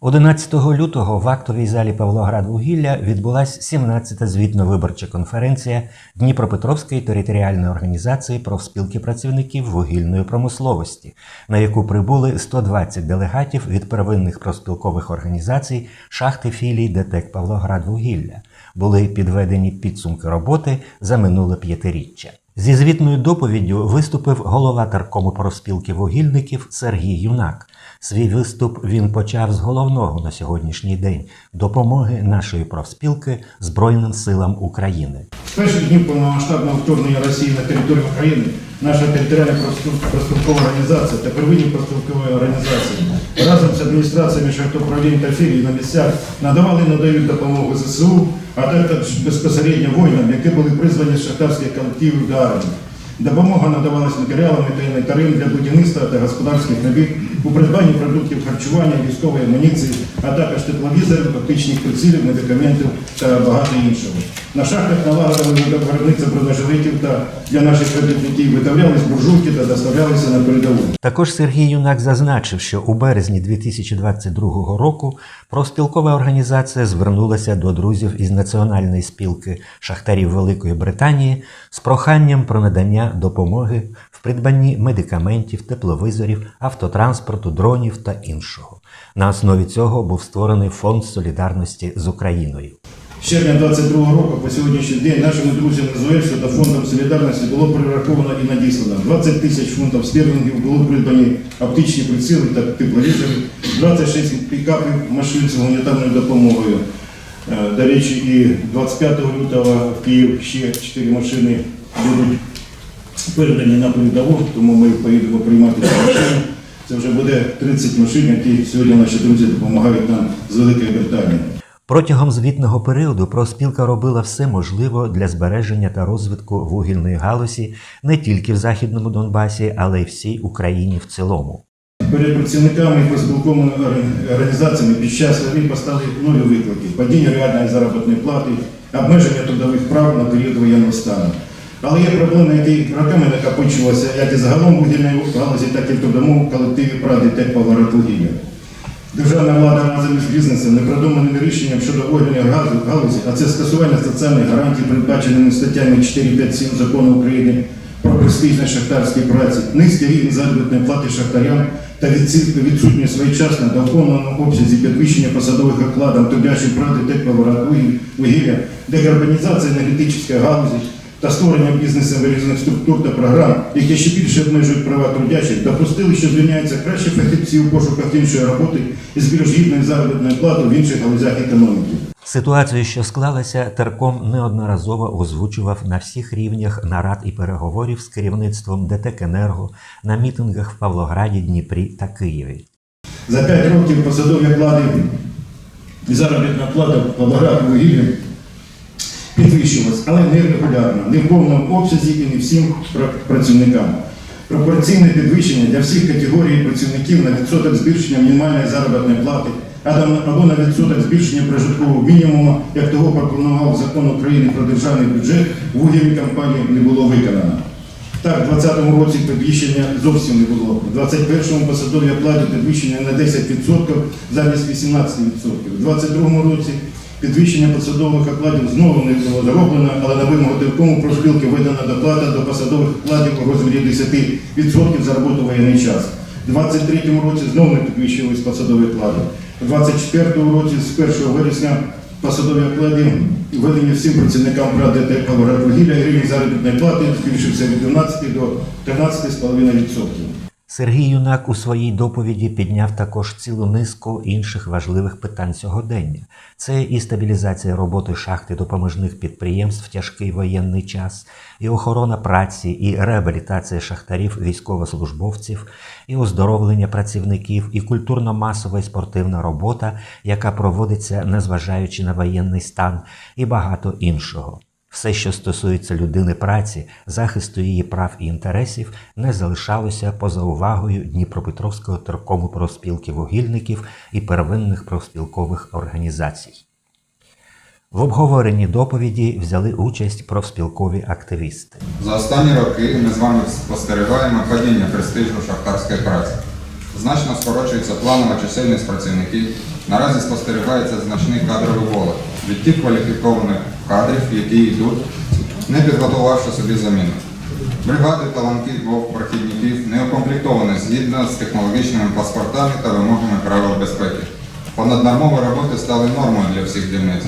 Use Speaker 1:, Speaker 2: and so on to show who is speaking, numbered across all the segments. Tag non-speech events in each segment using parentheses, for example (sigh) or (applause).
Speaker 1: 11 лютого в актовій залі Павлоградвугілля відбулася 17-та звітно-виборча конференція Дніпропетровської територіальної організації профспілки працівників вугільної промисловості, на яку прибули 120 делегатів від первинних профспілкових організацій шахти філій ДТЕК Павлоградвугілля. Були підведені підсумки роботи за минуле п'ятиріччя. Зі звітною доповіддю виступив голова теркому профспілки вугільників Сергій Юнак. Свій виступ він почав з головного на сьогоднішній день допомоги нашої профспілки Збройним силам України.
Speaker 2: З перших днів повномасштабного вторгнення Росії на територію України наша територіальна профспіл- профспілкова організація та первинні профспілкові організації разом з адміністраціями шахтоуправлінь та філій на місцях надавали і надають допомогу ЗСУ, а також безпосередньо воїнам, які були призвані з шахтарських колективів до армії. Допомога надавалась матеріалами та інвентарем для будівництва та господарських робіт у придбанні продуктів харчування, військової амуніції, а також тепловізорів, оптичних прицілів, медикаментів та багато іншого. На шахтах налагодили виробництво бронежилетів та для наших робітників виготовлялись буржуйки та доставлялися на передову.
Speaker 1: Також Сергій Юнак зазначив, що у березні 2022 року профспілкова організація звернулася до друзів із Національної спілки шахтарів Великої Британії з проханням про надання допомоги придбанні медикаментів, тепловизорів, автотранспорту, дронів та іншого. На основі цього був створений фонд солідарності з Україною.
Speaker 2: З червня 22 року по сьогоднішній день нашими друзями з ОЕС та фондом солідарності було перераховано і надіслано 20 тисяч фунтів стерлінгів, було придбані оптичні приціли та тепловізори, 26 пікапів машин з гуманітарною допомогою. Е, До речі, і 25 лютого в Київ ще 4 машини будуть передані на передову, тому ми поїдемо приймати ці машини. Це вже буде 30 машин, які сьогодні наші друзі допомагають нам з Великої Британії.
Speaker 1: Протягом звітного періоду профспілка робила все можливе для збереження та розвитку вугільної галузі не тільки в Західному Донбасі, але й всій Україні в цілому.
Speaker 2: Перед працівниками і профспілковими організаціями під час війни постали нові виклики: падіння реальної заробітної плати, обмеження трудових прав на період воєнного стану. Але є проблеми, які роками накопичувалися як і загалом вугільної галузі, так і в трудовому колективі Пради ТЕК «Павлоградвугілля». Державна влада разом із бізнесом непродуманими рішенням щодо вугільної галузі, а це скасування соціальних гарантій, передбаченими статтями 4, 5, 7 закону України про престижність шахтарської праці, низький рівень заробітної плати шахтарям та відсутнє своєчасне в повному обсязі підвищення посадових окладів трудящих пради ТЕК «Павлоградвугілля», декарбонізація енергетичної галузі, та створення бізнесом різних структур та програм, які ще більше обмежують права трудячих, допустили, що звільняються кращі фахівці у пошуках іншої роботи і з більш гідною заробітною платою в інших галузях економіки.
Speaker 1: Ситуацію, що склалася, терком неодноразово озвучував на всіх рівнях нарад і переговорів з керівництвом ДТЕК «Енерго» на мітингах в Павлограді, Дніпрі та Києві.
Speaker 2: За п'ять років посадові оклади і заробітна плата Павлоград вугілля підвищилась, але не регулярно, не в повному обсязі і не всім працівникам. Пропорційне підвищення для всіх категорій працівників на відсоток збільшення мінімальної заробітної плати або- на відсоток збільшення прожиткового мінімуму, як того пропонував закон України про державний бюджет, вугільні компанії не було виконано. Так, в 2020 році підвищення зовсім не було. В 2021 посадові оплаті підвищення на 10% замість 18%. В 2022 році підвищення посадових окладів знову не було зроблено, але на вимогу телекому профспілки видана доплата до посадових окладів у розмірі 10% за роботу воєнний час. У 2023 році знову не підвищились посадові оклади. У 2024 році з 1 вересня посадові оклади введені всім працівникам пради та і рівень заробітної плати збільшився від 12 до 13,5%.
Speaker 1: Сергій Юнак у своїй доповіді підняв також цілу низку інших важливих питань сьогодення. Це і стабілізація роботи шахти допоміжних підприємств в тяжкий воєнний час, і охорона праці, і реабілітація шахтарів військовослужбовців, і оздоровлення працівників, і культурно-масова і спортивна робота, яка проводиться незважаючи на воєнний стан, і багато іншого. Все, що стосується людини праці, захисту її прав і інтересів, не залишалося поза увагою Дніпропетровського теркому профспілки вугільників і первинних профспілкових організацій. В обговоренні доповіді взяли участь профспілкові активісти.
Speaker 3: За останні роки ми з вами спостерігаємо падіння престижу шахтарської праці. Значно скорочується планова чисельність працівників, Наразі спостерігається значний кадровий голод від тих кваліфікованих кадрів, які йдуть, не підготувавши собі заміну. Бригади талантливих прохідників не укомплектовані згідно з технологічними паспортами та вимогами правил безпеки. Понаднормові роботи стали нормою для всіх дільниць.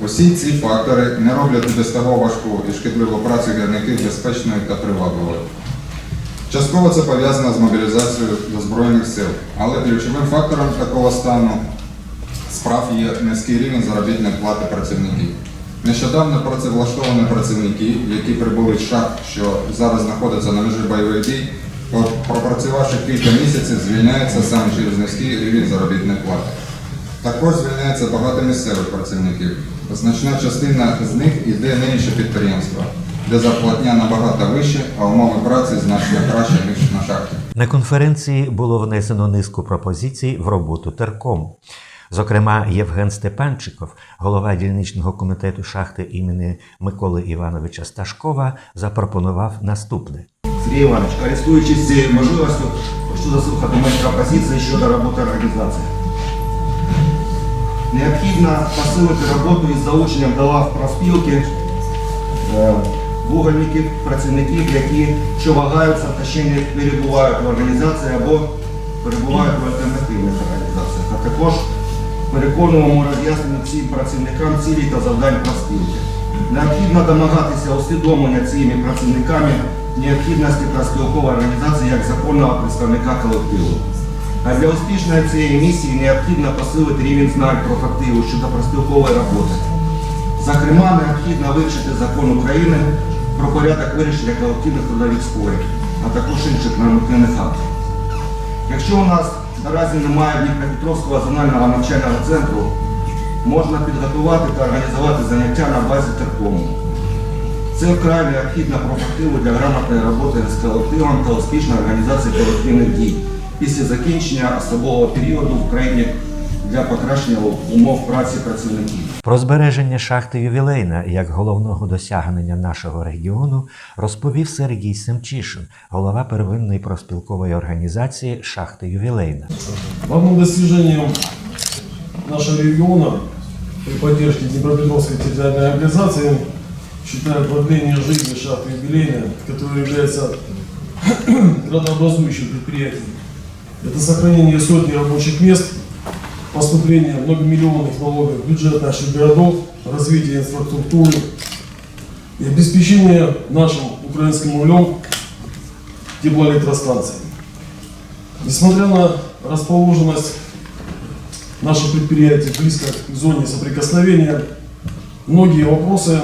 Speaker 3: Усі ці фактори не роблять без того важку і шкідливу працю гірників безпечною та привабливою. Частково це пов'язано з мобілізацією до Збройних сил, але ключовим фактором такого стану справ є низький рівень заробітної плати працівників. Нещодавно працевлаштовані працівники, які прибули з шахт, що зараз знаходяться на межі бойових дій, пропрацювавши кілька місяців, звільняються саме через низький рівень заробітної плати. Також звільняється багато місцевих працівників. Значна частина з них йде на інші підприємства, де зарплатня набагато вища, а умови праці значно краще, ніж на шахті.
Speaker 1: На конференції було внесено низку пропозицій в роботу теркому. Зокрема, Євген Степанчиков, голова дільничного комітету шахти імені Миколи Івановича Сташкова, запропонував наступне.
Speaker 4: Сергій Іванович, користуючись цією можливістю, хочу заслухати мої пропозиції щодо роботи організації. Необхідно посилити роботу із залученням до лав профспілки е, вугольників, працівників, які що вагаються та ще не перебувають в організації або перебувають в альтернативних організаціях. А також переконуємо роз'яснення всім працівникам цілей та завдань профспілки. Необхідно домагатися усвідомлення цими працівниками необхідності профспілкової організації як законного представника колективу. А для успішної цієї місії необхідно посилити рівень знань про фактиву щодо профспілкової роботи. Зокрема, необхідно вивчити закон України про порядок вирішення колективних трудових спорів, а також інших нормативних актів. Якщо у нас наразі немає Дніпропетровського зонального навчального центру, можна підготувати та організувати заняття на базі теркому. Це вкрай необхідна профактива для грамотної роботи з колективом та успішної організації колективних дій після закінчення особового періоду в країні для покращення умов праці працівників.
Speaker 1: Про збереження шахти ювілейна як головного досягнення нашого регіону розповів Сергій Семчишин, голова первинної профспілкової організації Шахти Ювілейна.
Speaker 5: Главным достижением нашего региона при поддержке Днепропетровской территориальной организации считаю продление жизни шахты юбилейная, которая является (clears throat) градообразующим предприятием. Это сохранение сотни рабочих мест, поступление многомиллионных налогов в бюджет наших городов, развитие инфраструктуры и обеспечение нашим украинским углем теплоэлектростанций. Несмотря на расположенность наших предприятий близко к зоне соприкосновения, многие вопросы,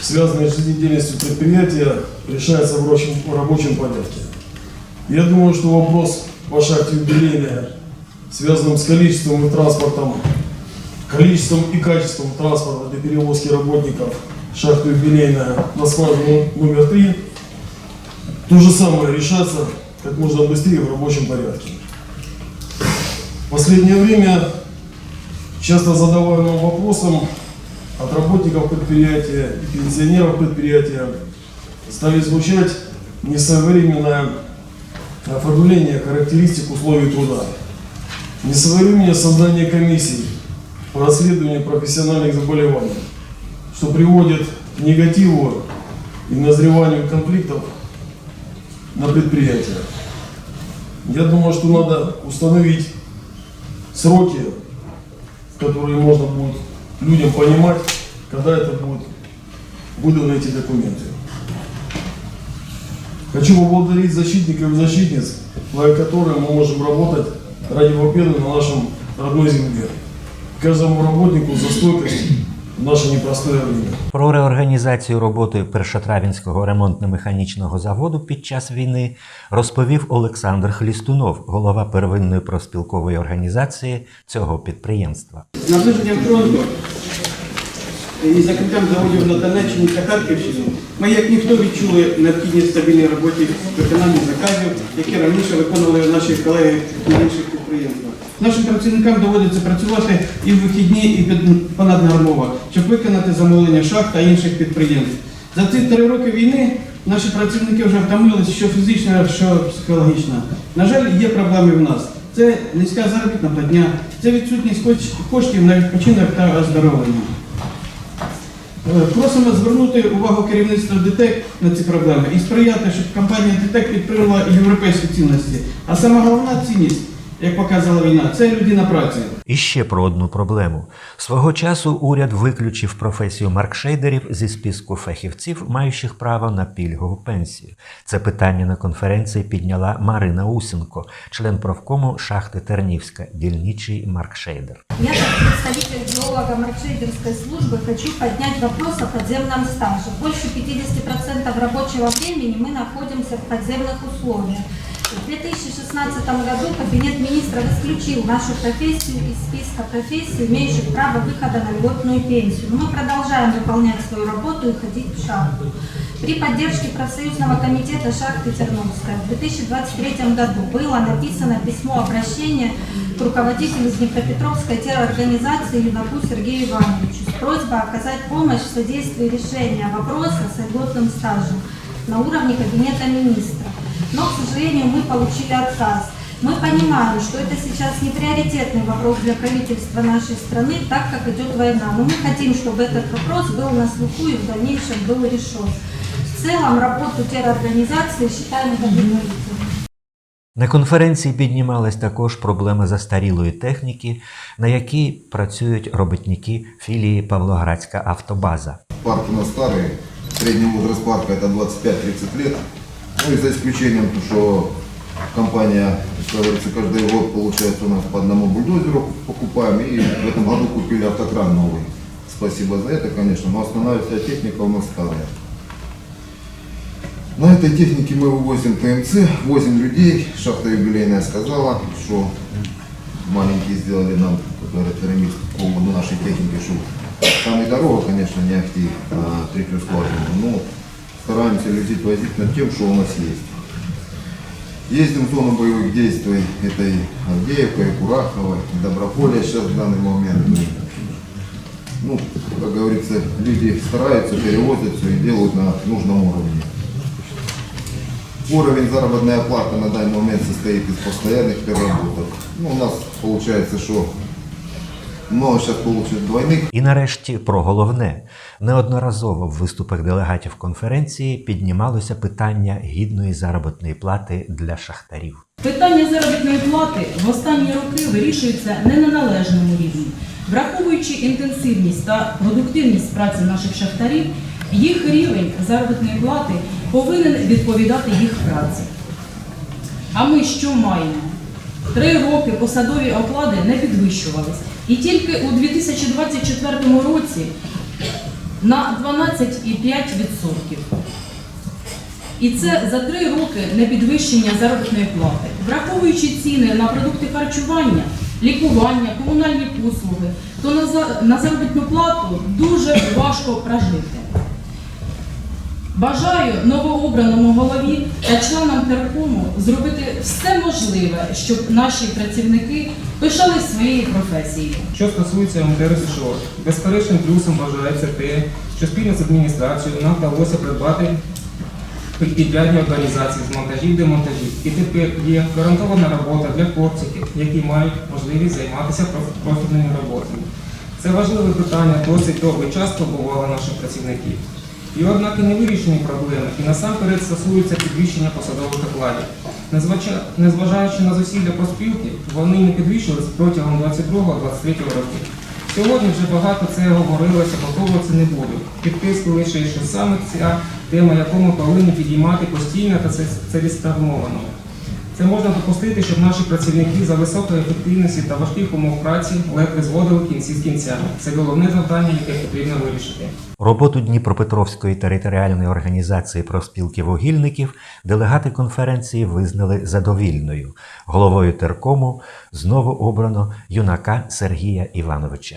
Speaker 5: связанные с жизнедеятельностью предприятия, решаются в рабочем, в рабочем порядке. Я думаю, что вопрос по шахте юбилейная, связанным с количеством и транспортом, количеством и качеством транспорта для перевозки работников шахты юбилейная на скважину номер три, то же самое решаться как можно быстрее в рабочем порядке. В последнее время часто задаваемым вопросом от работников предприятия и пенсионеров предприятия стали звучать несвоевременное оформление характеристик условий труда, несвоевременное создание комиссий по расследованию профессиональных заболеваний, что приводит к негативу и назреванию конфликтов на предприятиях. Я думаю, что надо установить сроки, которые можно будет людям понимать, когда это будут выданы эти документы. Хочу поблагодарить защитников и защитниц, благодаря которым мы можем работать ради победы на нашем родной земле. Каждому работнику за стойкость в наше непростое время.
Speaker 1: Про реорганізацію роботи Першотравінського ремонтно-механічного заводу під час війни розповів Олександр Хлістунов, голова первинної проспілкової організації цього підприємства.
Speaker 6: Наближення фронту і закриттям заводів на Донеччині та Харківщині ми, як ніхто, відчули необхідність стабільної роботи виконання заказів, які раніше виконували наші колеги на інших підприємствах. Нашим працівникам доводиться працювати і в вихідні, і понаднормово, щоб виконати замовлення шахт та інших підприємств. За ці три роки війни наші працівники вже втомилися, що фізично, що психологічно. На жаль, є проблеми в нас. це низька заробітна платня, це відсутність коштів на відпочинок та оздоровлення. Е, Просимо звернути увагу керівництва ДТЕК на ці проблеми і сприяти, щоб компанія ДТЕК підтримала європейські цінності. А сама головна цінність, як показала війна, це людина праці.
Speaker 1: І ще про одну проблему. Свого часу уряд виключив професію маркшейдерів зі списку фахівців, маючих право на пільгову пенсію. Це питання на конференції підняла Марина Усенко, член профкому шахти Тернівська, дільничий маркшейдер.
Speaker 7: Я представитель геолога маркшейдерской службы хочу поднять вопрос о подземном стаже. Больше 50% рабочего времени мы находимся в подземных условиях. В 2016 году Кабинет министров исключил нашу профессию из списка профессий, имеющих право выхода на льготную пенсию. Но мы продолжаем выполнять свою работу и ходить в шахту. При поддержке профсоюзного комитета шахты Терновская в 2023 году было написано письмо обращения к руководителю Днепропетровской терроорганизации Юнаку Сергею Ивановичу с просьбой оказать помощь в содействии решения вопроса с льготным стажем на уровне Кабинета министров. Но, к сожалению, мы получили отказ. Мы понимаем, что это сейчас не приоритетный вопрос для правительства нашей страны, так как идет война. Но мы хотим, чтобы этот вопрос был на слуху и в дальнейшем был решен. В целом работу терроорганизации считаем удовлетворительной.
Speaker 1: На конференції піднімалась також проблема застарілої техніки, на якій працюють робітники філії Павлоградська автобаза.
Speaker 8: Парк у нас старый, средний возраст парка это 25-30 лет. Ну и за исключением, то, что компания, как говорится, каждый год получается у нас по одному бульдозеру покупаем. И в этом году купили автокран новый. Спасибо за это, конечно, но основная вся техника у нас старая. На этой технике мы вывозим ТМЦ, возим людей. Шахта юбилейная сказала, что маленькие сделали нам, говорят, ремис по нашей техники, что там и дорога, конечно, не ахти, а третью скважину, но стараемся людей возить над тем, что у нас есть. Ездим в зону боевых действий, это и Авдеевка, и Курахова, и Доброполье сейчас в данный момент. Ну, как говорится, люди стараются, перевозят все и делают на нужном уровне. Уровень заработной оплаты на данный момент состоит из постоянных переработок. Ну, у нас получается, что много сейчас получат двойных
Speaker 1: І нарешті про головне. Неодноразово в виступах делегатів конференції піднімалося питання гідної заробітної плати для шахтарів.
Speaker 9: Питання заробітної плати в останні роки вирішується не на належному рівні. Враховуючи інтенсивність та продуктивність праці наших шахтарів, їх рівень заробітної плати повинен відповідати їх праці. А ми що маємо? Три роки посадові оклади не підвищувались. І тільки у 2024 році на 12,5%. І це за три роки непідвищення заробітної плати. Враховуючи ціни на продукти харчування, лікування, комунальні послуги, то на заробітну плату дуже важко прожити. Бажаю новообраному голові та членам теркому зробити все можливе, щоб наші працівники пишали своєю професією.
Speaker 10: Що стосується МДРСШО, безперечним плюсом вважається те, що спільно з адміністрацією нам вдалося придбати підрядні організації з монтажів демонтажів. І тепер є гарантована робота для хлопців, які мають можливість займатися проф- профільними роботами. Це важливе питання, досить довгий час турбувало наших працівників. І однак і не вирішені проблеми, і насамперед стосується підвищення посадових окладів. Незважаючи на зусилля проспілки, вони не підвищились протягом 22-23 років. Сьогодні вже багато це говорилося, повторюватися не буду. Підписку лише, що саме ця тема, яку ми повинні підіймати постійно та це- цілеспрямовано. Це можна допустити, щоб наші працівники за високої ефективності та важких умов праці ледве зводили кінці з кінцями. Це головне завдання, яке потрібно вирішити.
Speaker 1: Роботу Дніпропетровської територіальної організації профспілки вугільників делегати конференції визнали задовільною. Головою теркому знову обрано юнака Сергія Івановича.